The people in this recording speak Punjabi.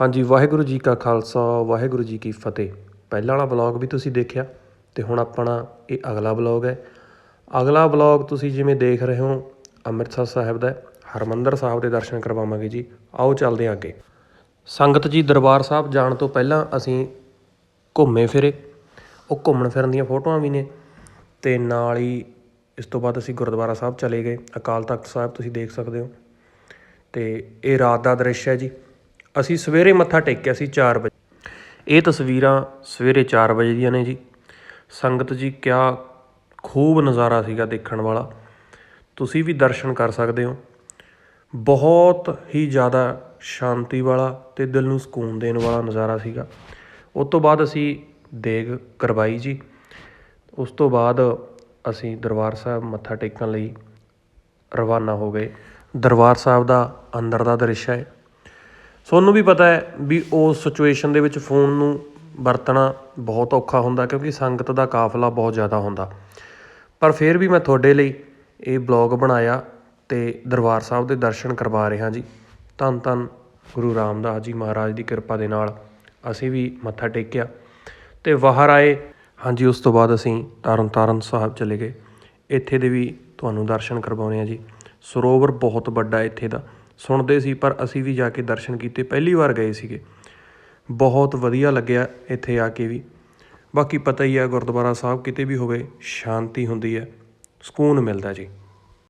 ਹਾਂਜੀ, ਵਾਹਿਗੁਰੂ ਜੀ ਕਾ ਖਾਲਸਾ, ਵਾਹਿਗੁਰੂ ਜੀ ਕੀ ਫਤਿਹ। ਪਹਿਲਾਂ ਵਾਲਾ ਬਲੌਗ ਵੀ ਤੁਸੀਂ ਦੇਖਿਆ ਤੇ ਹੁਣ ਆਪਣਾ ਇਹ ਅਗਲਾ ਬਲੌਗ ਹੈ। ਅਗਲਾ ਬਲੌਗ ਤੁਸੀਂ ਜਿਵੇਂ ਦੇਖ ਰਹੇ ਹੋ, ਅੰਮ੍ਰਿਤਸਰ ਸਾਹਿਬ ਦਾ ਹੈ। ਹਰਮੰਦਰ ਸਾਹਿਬ ਦੇ ਦਰਸ਼ਨ ਕਰਵਾਵਾਂਗੇ ਜੀ। ਆਓ ਚੱਲਦੇ ਹਾਂ ਅੱਗੇ। ਸੰਗਤ ਜੀ, ਦਰਬਾਰ ਸਾਹਿਬ ਜਾਣ ਤੋਂ ਪਹਿਲਾਂ ਅਸੀਂ ਘੁੰਮੇ ਫਿਰੇ। ਉਹ ਘੁੰਮਣ ਫਿਰਨ ਦੀਆਂ ਫੋਟੋਆਂ ਵੀ ਨੇ ਤੇ ਨਾਲ ਹੀ ਇਸ ਤੋਂ ਬਾਅਦ ਅਸੀਂ ਗੁਰਦੁਆਰਾ ਸਾਹਿਬ ਚਲੇ ਗਏ। ਅਕਾਲ ਤਖਤ ਸਾਹਿਬ ਤੁਸੀਂ ਦੇਖ ਸਕਦੇ ਹੋ। ਤੇ ਇਹ ਰਾਤ ਦਾ ਦ੍ਰਿਸ਼ ਹੈ ਜੀ। ਅਸੀਂ ਸਵੇਰੇ ਮੱਥਾ ਟੇਕਿਆ ਸੀ 4 ਵਜੇ। ਇਹ ਤਸਵੀਰਾਂ ਸਵੇਰੇ 4 ਵਜੇ ਦੀਆਂ ਨੇ ਜੀ। ਸੰਗਤ ਜੀ, ਕਿਆ ਖੂਬ ਨਜ਼ਾਰਾ ਸੀਗਾ ਦੇਖਣ ਵਾਲਾ। ਤੁਸੀਂ ਵੀ ਦਰਸ਼ਨ ਕਰ ਸਕਦੇ ਹੋ। ਬਹੁਤ ਹੀ ਜ਼ਿਆਦਾ ਸ਼ਾਂਤੀ ਵਾਲਾ ਤੇ ਦਿਲ ਨੂੰ ਸਕੂਨ ਦੇਣ ਵਾਲਾ ਨਜ਼ਾਰਾ ਸੀਗਾ। ਉਸ ਤੋਂ ਬਾਅਦ ਅਸੀਂ ਦੇਗ ਕਰਵਾਈ ਜੀ। ਉਸ ਤੋਂ ਬਾਅਦ ਅਸੀਂ ਦਰਬਾਰ ਸਾਹਿਬ ਮੱਥਾ ਟੇਕਣ ਲਈ ਰਵਾਨਾ ਹੋ ਗਏ। ਦਰਬਾਰ ਸਾਹਿਬ ਦਾ ਅੰਦਰ ਦਾ ਦ੍ਰਿਸ਼ ਹੈ। ਤੁਹਾਨੂੰ ਵੀ ਪਤਾ ਹੈ ਵੀ ਉਸ ਸਿਚੁਏਸ਼ਨ ਦੇ ਵਿੱਚ ਫੋਨ ਨੂੰ ਵਰਤਣਾ ਬਹੁਤ ਔਖਾ ਹੁੰਦਾ ਕਿਉਂਕਿ ਸੰਗਤ ਦਾ ਕਾਫਲਾ ਬਹੁਤ ਜ਼ਿਆਦਾ ਹੁੰਦਾ। ਪਰ ਫਿਰ ਵੀ ਮੈਂ ਤੁਹਾਡੇ ਲਈ ਇਹ ਬਲੌਗ ਬਣਾਇਆ ਤੇ ਦਰਬਾਰ ਸਾਹਿਬ ਦੇ ਦਰਸ਼ਨ ਕਰਵਾ ਰਿਹਾ ਜੀ। ਧੰਨ ਧੰਨ ਗੁਰੂ ਰਾਮਦਾਸ ਜੀ ਮਹਾਰਾਜ ਦੀ ਕਿਰਪਾ ਦੇ ਨਾਲ ਅਸੀਂ ਵੀ ਮੱਥਾ ਟੇਕਿਆ ਤੇ ਬਾਹਰ ਆਏ। ਹਾਂਜੀ, ਉਸ ਤੋਂ ਬਾਅਦ ਅਸੀਂ ਤਰਨ ਤਾਰਨ ਸਾਹਿਬ ਚਲੇ ਗਏ। ਇੱਥੇ ਦੇ ਵੀ ਤੁਹਾਨੂੰ ਦਰਸ਼ਨ ਕਰਵਾਉਣੇ ਆ ਜੀ। ਸਰੋਵਰ ਬਹੁਤ ਵੱਡਾ ਇੱਥੇ ਦਾ। ਸੁਣਦੇ ਸੀ, ਪਰ ਅਸੀਂ ਵੀ ਜਾ ਕੇ ਦਰਸ਼ਨ ਕੀਤੇ। ਪਹਿਲੀ ਵਾਰ ਗਏ ਸੀਗੇ। ਬਹੁਤ ਵਧੀਆ ਲੱਗਿਆ ਇੱਥੇ ਆ ਕੇ ਵੀ। ਬਾਕੀ ਪਤਾ ਹੀ ਆ, ਗੁਰਦੁਆਰਾ ਸਾਹਿਬ ਕਿਤੇ ਵੀ ਹੋਵੇ, ਸ਼ਾਂਤੀ ਹੁੰਦੀ ਹੈ। ਸਕੂਨ ਮਿਲਦਾ ਜੀ।